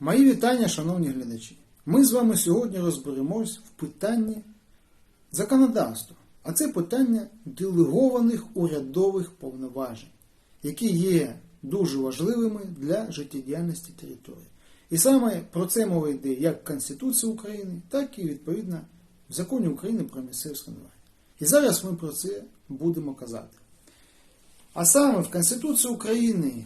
Мої вітання, шановні глядачі. Ми з вами сьогодні розберемось в питанні законодавства, а це питання делегованих урядових повноважень, які є дуже важливими для життєдіяльності території. І саме про це мова йде як Конституції України, так і відповідно в законі України про місцеве самоврядування. І зараз ми про це будемо казати. А саме в Конституції України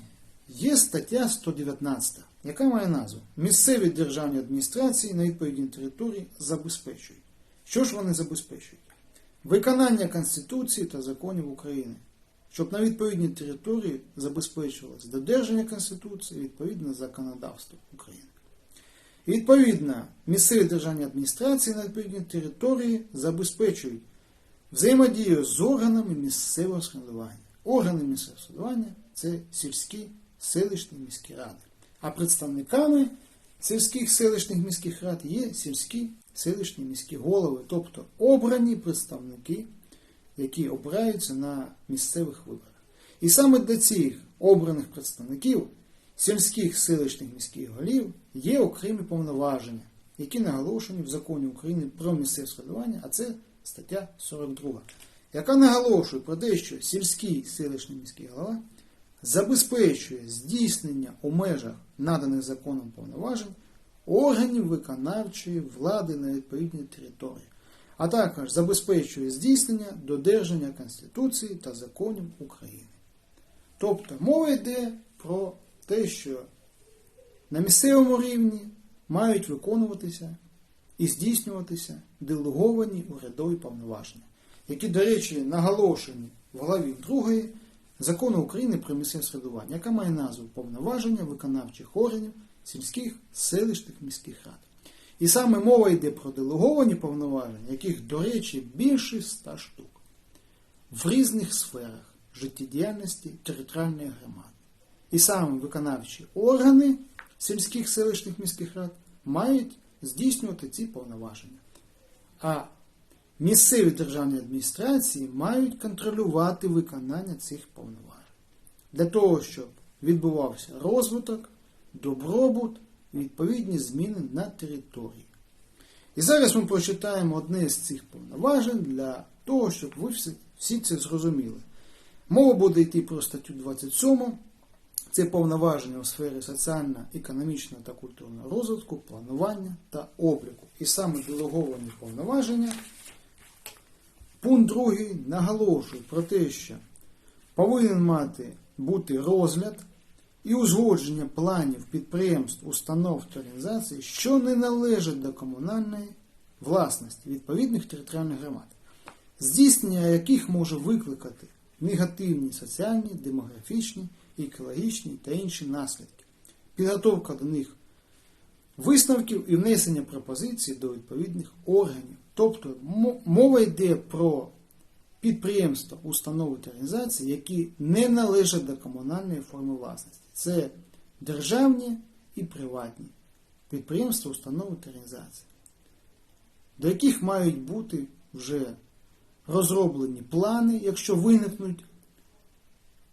є стаття 119, яка має назву Місцеві державні адміністрації на відповідній території забезпечують. Що ж вони забезпечують? Виконання Конституції та законів України, щоб на відповідній території забезпечувалось додержання Конституції відповідне законодавство України. І відповідно, місцеві державні адміністрації на відповідній території забезпечують взаємодію з органами місцевого самоврядування. Органи місцевого самоврядування – це сільські, селищні міські ради. А представниками сільських селищних міських рад є сільські селищні міські голови, тобто обрані представники, які обираються на місцевих виборах. І саме для цих обраних представників сільських селищних міських голів є окремі повноваження, які наголошені в законі України про місцеве самоврядування, а це стаття 42, яка наголошує про те, що сільський селищний міський голова забезпечує здійснення у межах наданих законом повноважень органів виконавчої влади на відповідній території, а також забезпечує здійснення додержання Конституції та законів України. Тобто мова йде про те, що на місцевому рівні мають виконуватися і здійснюватися делеговані урядові повноваження, які, до речі, наголошені в главі 2 закону України про місцеве середування, яка має назву повноваження виконавчих органів сільських селищних міських рад. І саме мова йде про делеговані повноваження, яких, до речі, більше ста штук в різних сферах життєдіяльності територіальної громади. І саме виконавчі органи сільських селищних міських рад мають здійснювати ці повноваження. А місцеві державні адміністрації мають контролювати виконання цих повноважень. Для того, щоб відбувався розвиток, добробут і відповідні зміни на території. І зараз ми прочитаємо одне з цих повноважень для того, щоб ви всі, це зрозуміли. Мова буде йти про статтю 27. Це повноваження у сфері соціально-економічного та культурного розвитку, планування та обліку. І саме делеговані повноваження. Пункт 2 наголошує про те, що повинен мати бути розгляд і узгодження планів підприємств, установ та організацій, що не належать до комунальної власності відповідних територіальних громад, здійснення яких може викликати негативні соціальні, демографічні, екологічні та інші наслідки, підготовка до них висновків і внесення пропозицій до відповідних органів. Тобто мова йде про підприємства, установи та організації, які не належать до комунальної форми власності. Це державні і приватні підприємства, установи та організації, до яких мають бути вже розроблені плани, якщо виникнуть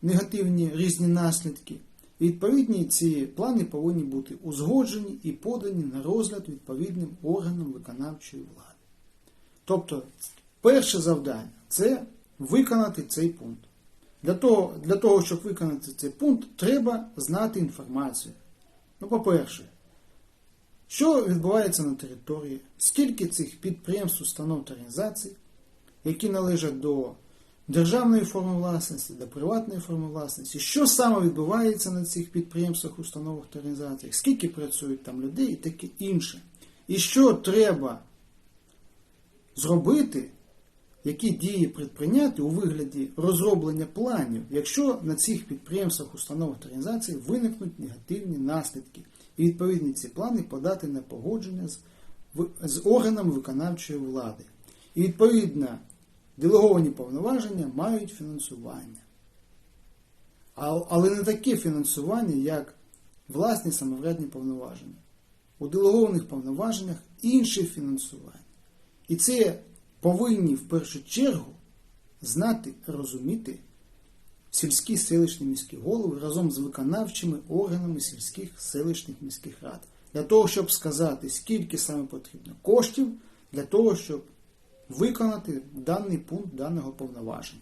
негативні різні наслідки. Відповідні ці плани повинні бути узгоджені і подані на розгляд відповідним органам виконавчої влади. Тобто, перше завдання це виконати цей пункт. Для того, для того, щоб виконати цей пункт, треба знати інформацію. Ну, по-перше, що відбувається на території, скільки цих підприємств, установ та організацій, які належать до державної форми власності, до приватної форми власності, що саме відбувається на цих підприємствах, установах та організаціях, скільки працюють там людей і таке інше. І що треба зробити, які дії предприйняти у вигляді розроблення планів, якщо на цих підприємствах, установах та організаціях виникнуть негативні наслідки, і відповідні ці плани подати на погодження з, з органами виконавчої влади. І відповідно делеговані повноваження мають фінансування. Але не таке фінансування, як власні самоврядні повноваження. У делегованих повноваженнях інше фінансування. І це повинні в першу чергу знати, розуміти сільські селищні міські голови разом з виконавчими органами сільських селищних міських рад. для того, щоб сказати, скільки саме потрібно коштів для того, щоб виконати даний пункт даного повноваження.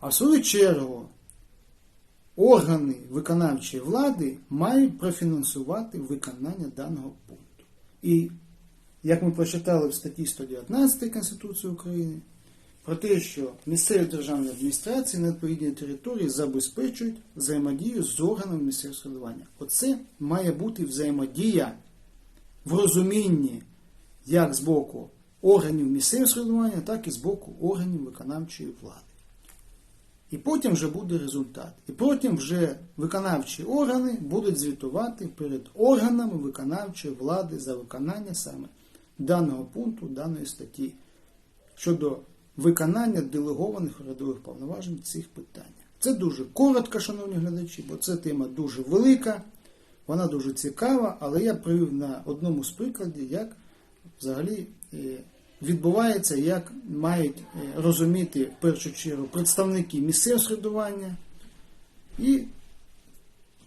А в свою чергу органи виконавчої влади мають профінансувати виконання даного пункту. І як ми прочитали в статті 119 Конституції України, про те, що місцеві державні адміністрації на відповідній території забезпечують взаємодію з органами місцевого самоврядування. Оце має бути взаємодія в розумінні як з боку органів місцевого самоврядування, так і з боку органів виконавчої влади. І потім вже буде результат. І потім вже виконавчі органи будуть звітувати перед органами виконавчої влади за виконання саме даного пункту, даної статті щодо виконання делегованих урядових повноважень цих питаннях. Це дуже коротко, шановні глядачі, бо це тема дуже велика, вона дуже цікава, але я привів на одному з прикладів, як взагалі е, відбувається, як мають е, розуміти в першу чергу представники місцевого середування і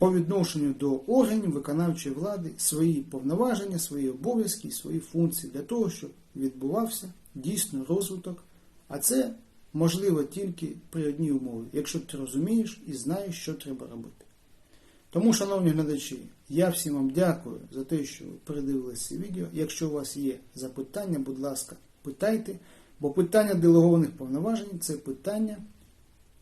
по відношенню до органів виконавчої влади свої повноваження, свої обов'язки, свої функції для того, щоб відбувався дійсно розвиток. А це можливо тільки при одній умові, якщо ти розумієш і знаєш, що треба робити. Тому, шановні глядачі, я всім вам дякую за те, що ви передивилися це відео. Якщо у вас є запитання, будь ласка, питайте, бо питання делегованих повноважень це питання,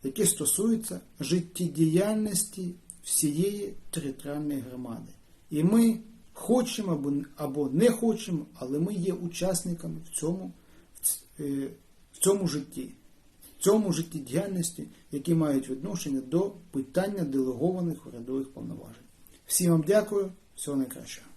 яке стосується життєдіяльності всієї територіальної громади. І ми хочемо або, не хочемо, але ми є учасниками в цьому, в цьому житті, в цьому житті, діяльності, які мають відношення до питання делегованих урядових повноважень. Всім вам дякую, всього найкращого.